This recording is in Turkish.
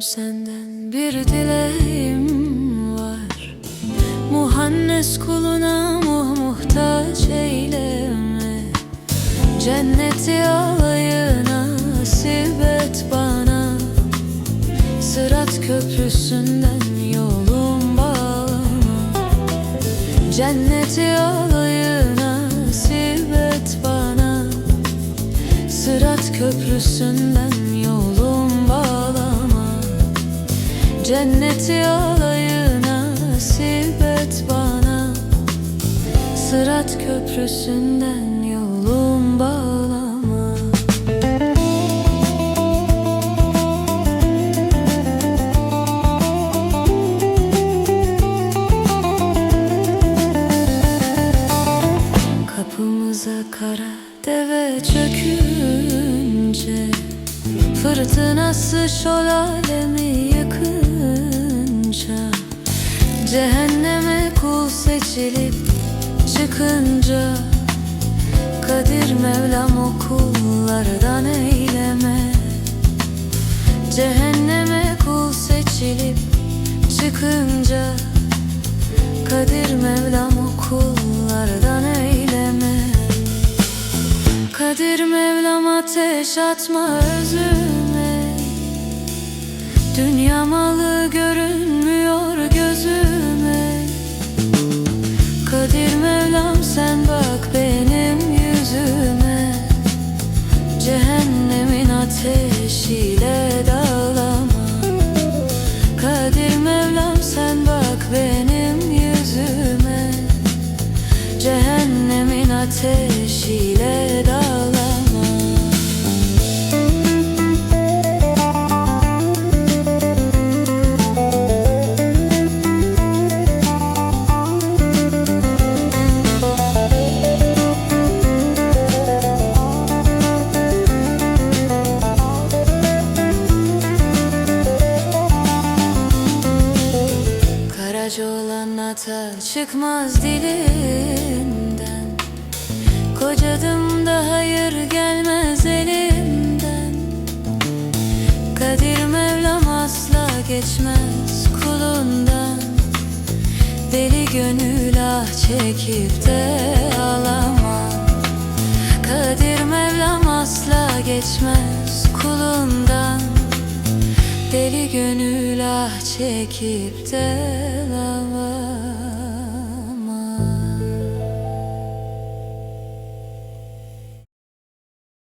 Senden bir dileğim var. Muhannes kuluna mu muhtaç eyleme. Cenneti alayı nasip et bana. Sırat köprüsünden yolum bağlama Cenneti alayı nasip et bana. Sırat köprüsünden yolum Cenneti alayı nasip et bana. Sırat köprüsünden yolum bağlama. Kapımıza kara deve çökünce Fırtınası şölalemi yıkınca Cehenneme kul seçilip çıkınca Kadir Mevlam o eyleme Cehenneme kul seçilip çıkınca Kadir Mevlam o eyleme. Kadir Mevlam ateş atma özüme Dünya malı görünmüyor gözüme. Kadir Mevlam sen bak benim yüzüme. Cehennemin ateşiyle dağlama. Kadir Mevlam sen bak benim yüzüme. Cehennemin ateşiyle Karaca olan ata çıkmaz dilinden Kocadım da hayır gelmez elimden. Kadir Mevlam asla geçmez kulundan. Deli gönül ah çekip de alamam. Kadir Mevlam asla geçmez Deli gönül ah çekip de alamam